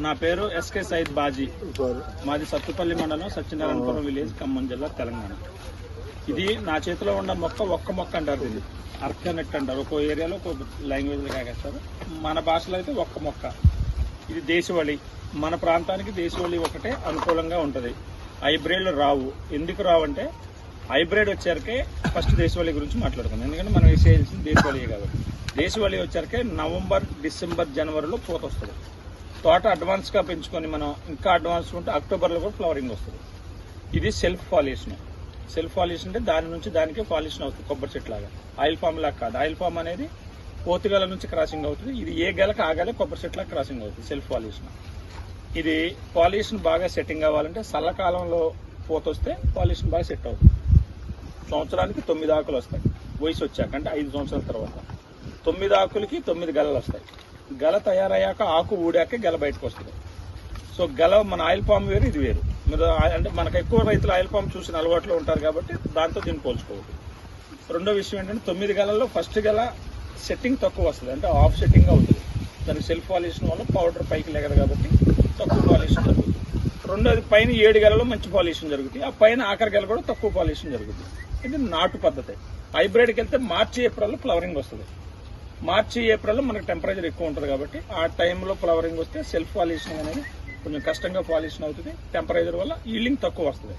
నా పేరు ఎస్కే సైద్ బాజీ. మాది సత్తుపల్లి మండలం సత్యనారాయణపురం విలేజ్ ఖమ్మం జిల్లా తెలంగాణ. ఇది నా చేతిలో ఉన్న మొక్క ఒక్క మొక్క అంటారు ఇది అర్కనెట్ అంటారు. ఒక్కో ఏరియాలో ఒక్కో లాంగ్వేజ్లో కాకేస్తారు. మన భాషలో అయితే ఒక్క మొక్క. ఇది దేశవళి. మన ప్రాంతానికి దేశవళి ఒకటే అనుకూలంగా ఉంటుంది. హైబ్రిడ్లు రావు. ఎందుకు రావు అంటే హైబ్రిడ్ వచ్చారకే ఫస్ట్ దేశవాళీ గురించి మాట్లాడుకుందాం. ఎందుకంటే మనం వేసేయాల్సింది దేశవాళీ కాబట్టి. దేశవాళీ వచ్చారకే నవంబర్ డిసెంబర్ జనవరిలో పూత వస్తుంది తోట అడ్వాన్స్గా పెంచుకొని మనం ఇంకా అడ్వాన్స్ ఉంటే అక్టోబర్లో కూడా ఫ్లవరింగ్ వస్తుంది. ఇది సెల్ఫ్ పాలిషన్ సెల్ఫ్ పాలిషన్ అంటే దాని నుంచి దానికే పాలిషన్ అవుతుంది కొబ్బరి చెట్టు లాగా. ఆయిల్ ఫామ్ లాగా కాదు. ఆయిల్ ఫామ్ అనేది పోతుగల నుంచి క్రాసింగ్ అవుతుంది. ఇది ఏ గెలకు ఆ గెల కొబ్బరి చెట్ల క్రాసింగ్ అవుతుంది సెల్ఫ్ పాలిషన్ ఇది పాలిషన్ బాగా సెట్టింగ్ అవ్వాలంటే చల్లకాలంలో పోతొస్తే వస్తే పాలిషన్ బాగా సెట్ అవుతుంది. సంవత్సరానికి తొమ్మిది ఆకులు వస్తాయి. వయసు వచ్చాక అంటే ఐదు సంవత్సరాల తర్వాత. తొమ్మిది ఆకులకి తొమ్మిది గలలు వస్తాయి. గల తయారయ్యాక ఆకు ఊడాక గల బయటకు వస్తుంది. సో గల మన ఆయిల్ పామ్ వేరు ఇది వేరు. మీరు అంటే మనకు ఎక్కువ రైతులు ఆయిల్ పామ్ చూసిన అలవాట్లో ఉంటారు కాబట్టి దాంతో దీన్ని పోల్చుకోవద్దు రెండో విషయం ఏంటంటే తొమ్మిది గలల్లో ఫస్ట్ గల సెట్టింగ్ తక్కువ వస్తుంది. అంటే ఆఫ్ సెట్టింగ్ అవుతుంది దానికి సెల్ఫ్ పాలిషన్ వల్ల పౌడర్ పైకి లేగదు కాబట్టి తక్కువ పాలిషన్ జరుగుతుంది. రెండోది పైన ఏడు గలలో మంచి పాలిషన్ జరుగుతుంది. ఆ పైన ఆఖరి గల కూడా తక్కువ పాలిషన్ జరుగుతుంది. ఇది నాటు పద్ధతి. హైబ్రిడ్కి వెళ్తే మార్చి ఏప్రిల్లో ఫ్లవరింగ్ వస్తుంది. మార్చి ఏప్రిల్లో మనకు టెంపరేచర్ ఎక్కువ ఉంటుంది కాబట్టి ఆ టైంలో ఫ్లవరింగ్ వస్తే సెల్ఫ్ పాలిషన్ అనేది కొంచెం కష్టంగా పాలిషన్ అవుతుంది. టెంపరేచర్ వల్ల ఈల్డింగ్ తక్కువ వస్తుంది.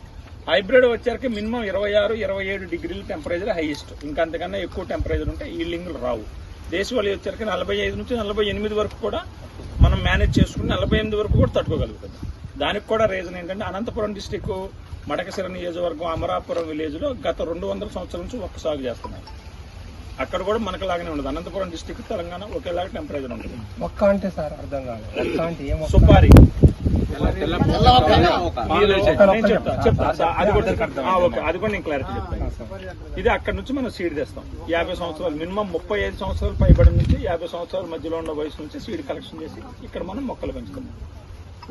హైబ్రిడ్ వచ్చేసరికి మినిమం ఇరవై ఆరు ఇరవై ఏడు డిగ్రీలు టెంపరేచర్ హైయెస్ట్. ఇంకా అంతకన్నా ఎక్కువ టెంపరేచర్ ఉంటే ఈల్డింగ్లు రావు. దేశవాళీ వచ్చేసరికి నలభై ఐదు నుంచి నలభై ఎనిమిది వరకు కూడా మనం మేనేజ్ చేసుకుని నలభై ఎనిమిది వరకు కూడా తట్టుకోగలుగుతుంది దానికి కూడా రీజన్ ఏంటంటే అనంతపురం డిస్టిక్ మడకశిర నియోజకవర్గం అమరాపురం విలేజ్లో గత రెండు వందల సంవత్సరాల నుంచి ఒక్క సాగు చేస్తున్నారు. అక్కడ కూడా మనకు లాగానే ఉండదు. అనంతపురం డిస్టిక్ తెలంగాణ ఒకేలాగా టెంపరేచర్ ఉంటుంది. మొక్క అంటే సార్ అర్థం కాదు మొక్క అంటే సుపారి. అది కూడా ఆ, ఓకే. అది కూడా నేను క్లారిటీ చెప్తాను. ఇది అక్కడ నుంచి మనం సీడ్ తెస్తాం. యాభై సంవత్సరాలు మినిమం ముప్పై ఐదు సంవత్సరాలు పైబడి నుంచి యాభై సంవత్సరాల మధ్యలో ఉన్న వయసు నుంచి సీడ్ కలెక్షన్ చేసి ఇక్కడ మనం మొక్కలు పెంచుతాం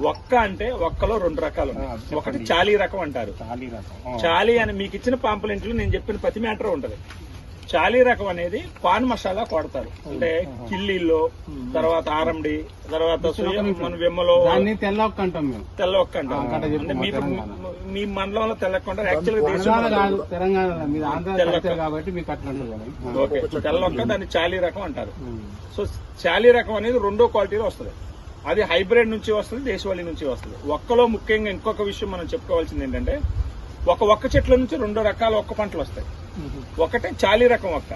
ఒక్క అంటే ఒక్కలో రెండు రకాలు ఉన్నాయి. ఒకటి చాలీ రకం అంటారు. చాలీ రకం. ఆ. చాలీ అని మీకు ఇచ్చిన పాంపులెంట్లు నేను చెప్పిన ప్రతి మ్యాటర్ ఉంటది. చాలీ రకం అనేది పాన్ మసాలా కొడతారు అంటే కిల్లీలో తర్వాత ఆరండి తర్వాత మన వెమ్మలో దాన్ని తెల్ల ఒక్క అంటాం మేము. తెల్ల ఒక్క అంటారు అంటే మీ మీ మండలంలో తెల్లకుండా యాక్చువల్గా దేశం తెలంగాణ కాదు తెలంగాణ మీరు ఆంధ్ర కల్చర్ కాబట్టి మీకు అట్లా ఉంటుంది ఓకే. తెల్ల ఒక్క దాన్ని చాలీ రకం అంటారు. సో చాలీ రకం అనేది రెండో క్వాలిటీలో వస్తుంది. అది హైబ్రిడ్ నుంచి వస్తుంది దేశవాళీ నుంచి వస్తుంది. ఒక్కలో ముఖ్యంగా ఇంకొక విషయం మనం చెప్పుకోవాల్సింది ఏంటంటే ఒక ఒక్క చెట్ల నుంచి రెండు రకాల ఒక్క పంటలు వస్తాయి. ఒకటే చాలీ రకం ఒక్క.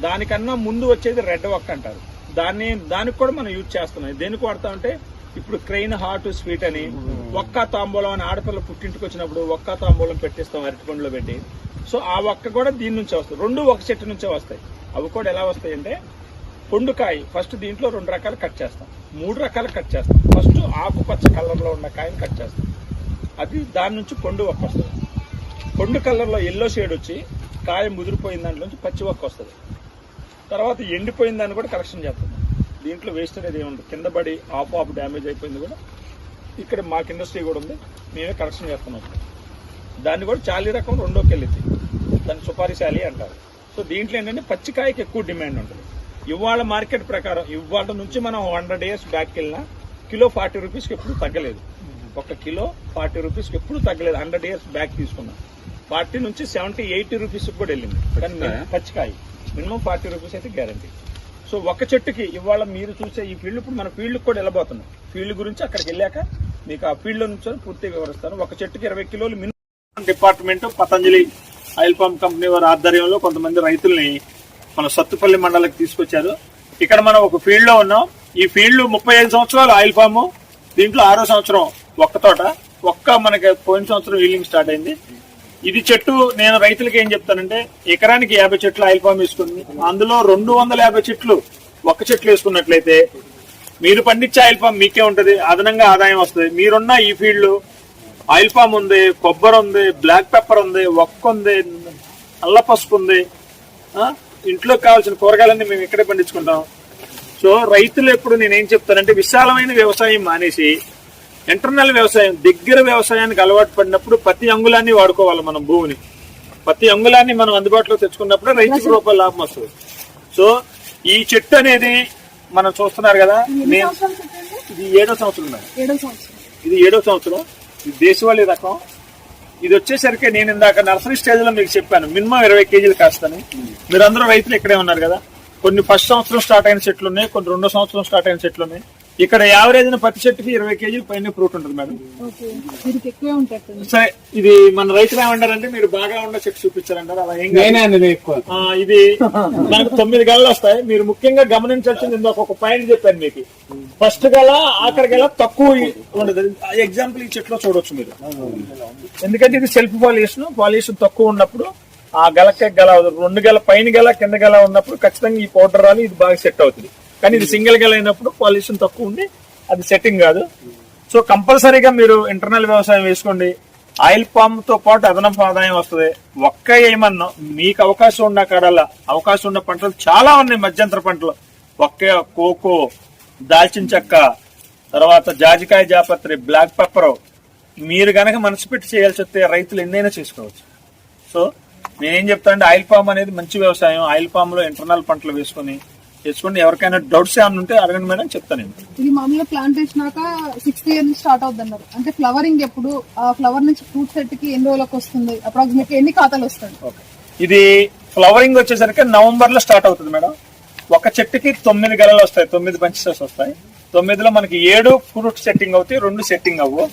దానికన్నా ముందు వచ్చేది రెడ్ ఒక్క అంటారు. దాన్ని దానికి కూడా మనం యూజ్ చేస్తున్నాం. దేనికి వాడతామంటే ఇప్పుడు క్రెయిన్ హాట్ స్వీట్ అని ఒక్క తాంబూలం అని ఆడపిల్ల పుట్టింటికి వచ్చినప్పుడు ఒక్క తాంబూలం పెట్టిస్తాం అరటిపండులో పెట్టి. సో ఆ ఒక్క కూడా దీని నుంచే వస్తాయి. రెండు ఒక చెట్టు నుంచే వస్తాయి. అవి కూడా ఎలా వస్తాయి అంటే పొండుకాయ ఫస్ట్ దీంట్లో రెండు రకాలు కట్ చేస్తాం. మూడు రకాలు కట్ చేస్తాం. ఫస్ట్ ఆకుపచ్చ కలర్లో ఉన్న కాయని కట్ చేస్తాం. అది దాని నుంచి పొండు ఒక్క వస్తుంది. పొండు కలర్లో ఎల్లో షేడ్ వచ్చి కాయ ముదిరిపోయిన దాంట్లోంచి పచ్చి ఒక్క వస్తుంది. తర్వాత ఎండిపోయిన దాన్ని కూడా కలెక్షన్ చేస్తుంది దీంట్లో వేస్ట్ అనేది ఏముంది కింద పడి ఆఫ్ ఆఫ్ డ్యామేజ్ అయిపోయింది కూడా. ఇక్కడ మాకు ఇండస్ట్రీ కూడా ఉంది. మేమే కలెక్షన్ చేస్తున్నాం. దాన్ని కూడా చాలీ రకం రెండోకి వెళ్ళింది. దాన్ని సుపారీశాలి అంటారు. సో దీంట్లో ఏంటంటే పచ్చికాయకి ఎక్కువ డిమాండ్ ఉంటుంది. ఇవాళ మార్కెట్ ప్రకారం ఇవాళ నుంచి మనం హండ్రెడ్ ఇయర్స్ బ్యాక్ వెళ్ళినా కిలో ఫార్టీ రూపీస్కి ఎప్పుడు తగ్గలేదు. ఒక కిలో ఫార్టీ రూపీస్కి ఎప్పుడు తగ్గలేదు. హండ్రెడ్ ఇయర్స్ బ్యాక్ తీసుకున్నాం. ఫార్టీ నుంచి సెవెంటీ ఎయిటీ రూపీస్ కూడా వెళ్ళింది. కానీ పచ్చికాయ? మినిమం ఫార్టీ రూపీస్ అయితే గ్యారంటీ సో ఒక చెట్టుకి ఇవాళ మీరు చూసే ఈ ఫీల్డ్ ఇప్పుడు మన ఫీల్డ్ కూడా వెళ్ళబోతున్నాం. ఫీల్డ్ గురించి అక్కడికి వెళ్ళాక మీకు ఆ ఫీల్డ్ నుంచి పూర్తిగా వివరిస్తాను. ఒక చెట్టుకి ఇరవై కిలోలు minimum department Patanjali oil pump company వారి ఆధ్వర్యంలో కొంతమంది రైతుల్ని మన సత్తుపల్లి మండలికి తీసుకొచ్చారు. ఇక్కడ మనం ఒక ఫీల్డ్లో ఉన్నాం. ఈ ఫీల్డ్ ముప్పై ఐదు సంవత్సరాలు ఆయిల్ ఫామ్ దీంట్లో ఆరో సంవత్సరం ఒక్క తోట. ఒక్క మనకి పోయిన సంవత్సరం వీలింగ్ స్టార్ట్ అయింది. ఇది చెట్టు నేను రైతులకు ఏం చెప్తానంటే ఎకరానికి యాభై చెట్లు ఆయిల్ ఫామ్ వేసుకుంది అందులో రెండు వందల యాభై చెట్లు ఒక్క చెట్లు వేసుకున్నట్లయితే మీరు పండించే ఆయిల్ పామ్ మీకే ఉంటుంది అదనంగా ఆదాయం వస్తుంది. మీరున్న ఈ ఫీల్డ్ ఆయిల్ పామ్ ఉంది కొబ్బరి ఉంది బ్లాక్ పెప్పర్ ఉంది ఒక్క ఉంది అల్ల పసుపు ఉంది ఇంట్లో కావాల్సిన కూరగాయలన్నీ మేము ఇక్కడే పండించుకుంటాం. సో రైతులు ఎప్పుడు నేనేం చెప్తానంటే విశాలమైన వ్యవసాయం మానేసి ఇంటర్నల్ వ్యవసాయం దగ్గర వ్యవసాయానికి అలవాటు పడినప్పుడు ప్రతి అంగుళాన్ని వాడుకోవాలి మనం భూమిని. ప్రతి అంగుళాన్ని మనం అందుబాటులో తెచ్చుకున్నప్పుడు రైతుకు రూపాయల లాభం వస్తుంది. సో ఈ చెట్టు అనేది మనం చూస్తున్నారు కదా నేను ఇది ఏడో సంవత్సరం మేడం. ఏడో సంవత్సరం. ఇది ఏడో సంవత్సరం. ఇది దేశవాళీ రకం. ఇది వచ్చేసరికి నేను ఇందాక నర్సరీ స్టేజ్లో మీకు చెప్పాను మినిమం ఇరవై కేజీలు కాస్తాను. మీరందరూ రైతులు ఇక్కడే ఉన్నారు కదా. కొన్ని ఫస్ట్ సంవత్సరం స్టార్ట్ అయిన చెట్లు ఉన్నాయి కొన్ని రెండో సంవత్సరం స్టార్ట్ అయిన చెట్లు ఉన్నాయి. ఇక్కడ యావరేజ్ ప్రతి చెట్టుకి ఇరవై కేజీలు పైన ఫ్రూట్ ఉంటుంది మేడం. సరే ఇది మన రైతులు ఏమంటారంటే మీరు బాగా ఉన్న చెట్టు చూపించారంటారు అలా ఏం కాదు. నేనే అనేది ఎక్కువ. ఆ, ఇది మనకు తొమ్మిది గెలలు వస్తాయి. మీరు ముఖ్యంగా గమనించాల్సింది ఇందాక ఒక పాయింట్ చెప్పాను మీకు. ఫస్ట్ గల ఆఖరి గల తక్కువ ఉండదు. ఎగ్జాంపుల్ ఈ చెట్లో చూడొచ్చు మీరు. ఎందుకంటే ఇది సెల్ఫ్ పాలియేషన్. పాలియేషన్ తక్కువ ఉన్నప్పుడు ఆ గలకే గల రెండు గల పైన గల కింద గల ఉన్నప్పుడు ఖచ్చితంగా ఈ పౌడర్ రాలి ఇది బాగా సెట్ అవుతుంది. కానీ ఇది సింగిల్ గల అయినప్పుడు పాలియేషన్ తక్కువ ఉండి అది సెట్టింగ్ కాదు. సో కంపల్సరీగా మీరు ఇంటర్నల్ వ్యవసాయం వేసుకోండి. ఆయిల్ పామ్తో పాటు అదనపు ఆదాయం వస్తుంది. ఒక్క ఏమన్నా మీకు అవకాశం ఉన్న కాడల్లా అవకాశం ఉన్న పంటలు చాలా ఉన్నాయి మధ్యంతర పంటలు. ఒక్క కోకో దాల్చిన చెక్క తర్వాత జాజికాయ జాపత్రి బ్లాక్ పెప్పర్ మీరు గనక మనసు పెట్టి చేయాల్సి వస్తే రైతులు ఎన్నైనా చేసుకోవచ్చు. సో నేనేం చెప్తానంటే ఆయిల్ పామ్ అనేది మంచి వ్యవసాయం. ఆయిల్ పామ్లో ఇంటర్నల్ పంటలు వేసుకొని వేసుకోండి ఎవరికైనా డౌట్స్ ఏమైనా ఉంటే అడగండి మేడం చెప్తాను నేను. ఇది మామూలుగా ప్లాంట్ వేసినాక సిక్స్త్ ఇయర్ నుంచి స్టార్ట్ అవుతుంది అన్నారు అంటే ఫ్లవరింగ్ ఎప్పుడు ఆ ఫ్లవర్ నుంచి ఫ్రూట్ సెట్కి ఎన్ని రోజులకు వస్తుంది? అప్రాక్సిమేట్ ఎన్ని ఖాతాలు వస్తాయి. ఇది ఫ్లవరింగ్ వచ్చేసరికి నవంబర్లో స్టార్ట్ అవుతుంది మేడం. ఒక చెట్టుకి తొమ్మిది గెలలు వస్తాయి తొమ్మిది బంచెస్ వస్తాయి. తొమ్మిదిలో మనకి ఏడు ఫ్రూట్ సెట్టింగ్ అవుతాయి రెండు సెట్టింగ్ అవ్వు.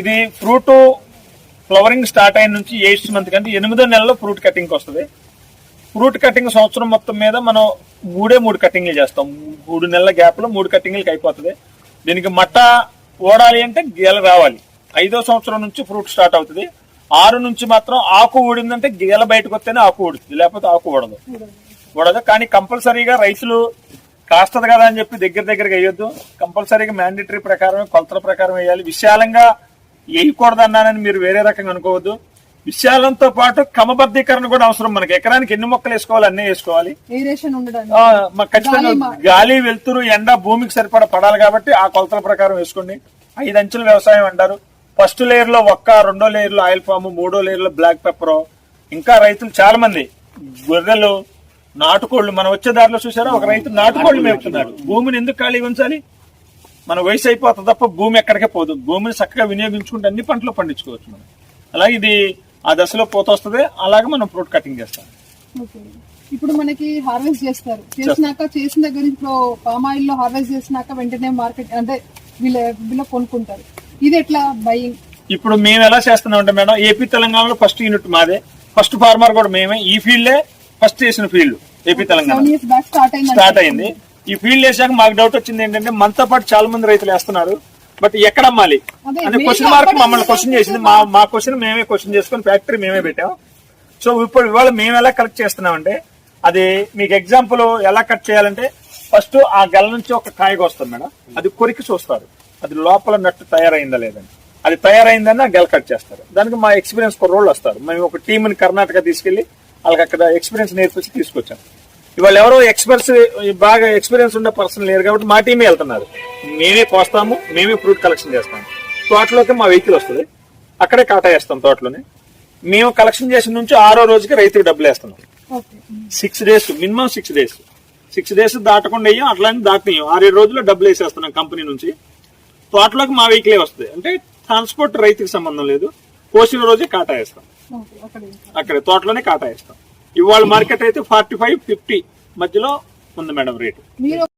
ఇది ఫ్రూట్ ఫ్లవరింగ్ స్టార్ట్ అయిన నుంచి ఎయిత్ మంత్ కంటే ఎనిమిదో నెలలో ఫ్రూట్ కటింగ్ వస్తుంది ఫ్రూట్ కటింగ్ సంవత్సరం మొత్తం మీద మనం మూడే మూడు కటింగ్లు చేస్తాం. మూడు నెలల గ్యాప్లో మూడు కటింగ్లకి అయిపోతుంది. దీనికి మట్ట ఓడాలి అంటే గీల రావాలి. ఐదో సంవత్సరం నుంచి ఫ్రూట్ స్టార్ట్ అవుతుంది. ఆరు నుంచి మాత్రం ఆకు ఊడిందంటే గీల బయటకు వస్తేనే ఆకు ఊడుతుంది. లేకపోతే ఆకు ఊడదు. ఊడదు. కానీ కంపల్సరీగా రైతులు కాస్తది కదా అని చెప్పి దగ్గర దగ్గరగా వేయొద్దు. కంపల్సరీగా మ్యాండేటరీ ప్రకారం కొలతల ప్రకారం వేయాలి. విశాలంగా వేయకూడదు అన్నానని మీరు వేరే రకంగా అనుకోవద్దు. విశాలంతో పాటు క్రమబద్ధీకరణ కూడా అవసరం మనకి. ఎకరానికి ఎన్ని మొక్కలు వేసుకోవాలి అన్నీ వేసుకోవాలి. ఖచ్చితంగా గాలి వెలుతురు ఎండ భూమికి సరిపడా పడాలి కాబట్టి ఆ కొలతల ప్రకారం వేసుకోండి. ఐదు అంచెల వ్యవసాయం అంటారు. ఫస్ట్ లేయర్లో ఒక్క రెండో లేయర్లో ఆయిల్ పాము మూడో లేయర్లో బ్లాక్ పెప్పర్. ఇంకా రైతులు చాలా మంది గొర్రెలు నాటుకోళ్ళు మనం వచ్చే దారిలో చూసారా? ఒక రైతు నాటుకోళ్ళు మేపుతున్నాడు. భూమిని ఎందుకు ఖాళీ ఉంచాలి? మన వయసు అయిపోతుంది తప్ప భూమి ఎక్కడికే పోదు. భూమిని చక్కగా వినియోగించుకుంటే అన్ని పంటలు పండించుకోవచ్చు మనం. అలాగే ఇది ఆ దశలో పోత వస్తుంది అలాగే మనం ఫ్రూట్ కటింగ్ చేస్తాం. ఇప్పుడు మనకి హార్వెస్ట్ చేస్తారు. చేసినాక చేసిన దగ్గర ఇప్పుడు పామ్ ఆయిల్లో హార్వెస్ట్ చేసినాక వెంటనే మార్కెట్ అంటే వీళ్ళ వీళ్ళ కొనుక్కుంటారు. ఇది ఎట్లా బయింగ్ ఇప్పుడు మేము ఎలా చేస్తున్నాం అంటే మేడం ఏపీ తెలంగాణలో ఫస్ట్ యూనిట్ మాదే. ఫస్ట్ ఫార్మర్ కూడా మేమే. ఈ ఫీల్డే ఫస్ట్ చేసిన ఫీల్డ్ ఏపీ తెలంగాణ. స్టార్ట్ అయింది ఈ ఫీల్డ్ వేసాక మాకు డౌట్ వచ్చింది ఏంటంటే మనతో పాటు చాలా మంది రైతులు వేస్తున్నారు. బట్ ఎక్కడ అమ్మాలి? అనే క్వశ్చన్ మార్క్ మమ్మల్ని క్వశ్చన్ చేసింది. మా మా క్వశ్చన్ మేమే క్వశ్చన్ చేసుకొని ఫ్యాక్టరీ మేమే పెట్టాం. సో ఇప్పుడు ఇవాళ మేము ఎలా కలెక్ట్ చేస్తున్నామంటే అది మీకు ఎగ్జాంపుల్ ఎలా కట్ చేయాలంటే ఫస్ట్ ఆ గెల నుంచి ఒక కాయగా వస్తుంది మేడం. అది కొరికి చూస్తారు. అది లోపల నట్టు తయారైందా లేదని. అది తయారైందని ఆ గెల కట్ చేస్తారు. దానికి మా ఎక్స్పీరియన్స్ కుర్రోళ్ళు వస్తారు. మేము ఒక టీంని కర్ణాటక తీసుకెళ్ళి వాళ్ళకి అక్కడ ఎక్స్పీరియన్స్ నేర్పించి తీసుకొచ్చాం. ఇవాళ ఎవరో ఎక్స్పర్ట్స్ బాగా ఎక్స్పీరియన్స్ ఉన్న పర్సన్ లేరు కాబట్టి మా టీమే వెళ్తున్నారు. మేమే కోస్తాము మేమే ఫ్రూట్ కలెక్షన్ చేస్తాము. తోటలోకి మా వెహికల్ వస్తుంది. అక్కడే కాటా వేస్తాం తోటలోనే. మేము కలెక్షన్ చేసిన నుంచి ఆరో రోజుకి రైతుకి డబ్బులు వేస్తున్నాం. Six days minimum six days six days దాటకుండా వేయం అట్లానే దాటినాం ఆరేడు రోజుల్లో డబ్బులు వేసేస్తున్నాం కంపెనీ నుంచి. తోటలోకి మా వెహికలే వస్తుంది. అంటే ట్రాన్స్పోర్ట్ రైతుకి సంబంధం లేదు. కోసిన రోజే కాటా వేస్తాం. అక్కడ తోటలోనే కాటా వేస్తాం. ఇవాళ మార్కెట్ అయితే ఫార్టీ ఫైవ్ ఫిఫ్టీ మధ్యలో ఉంది మేడం రేటు.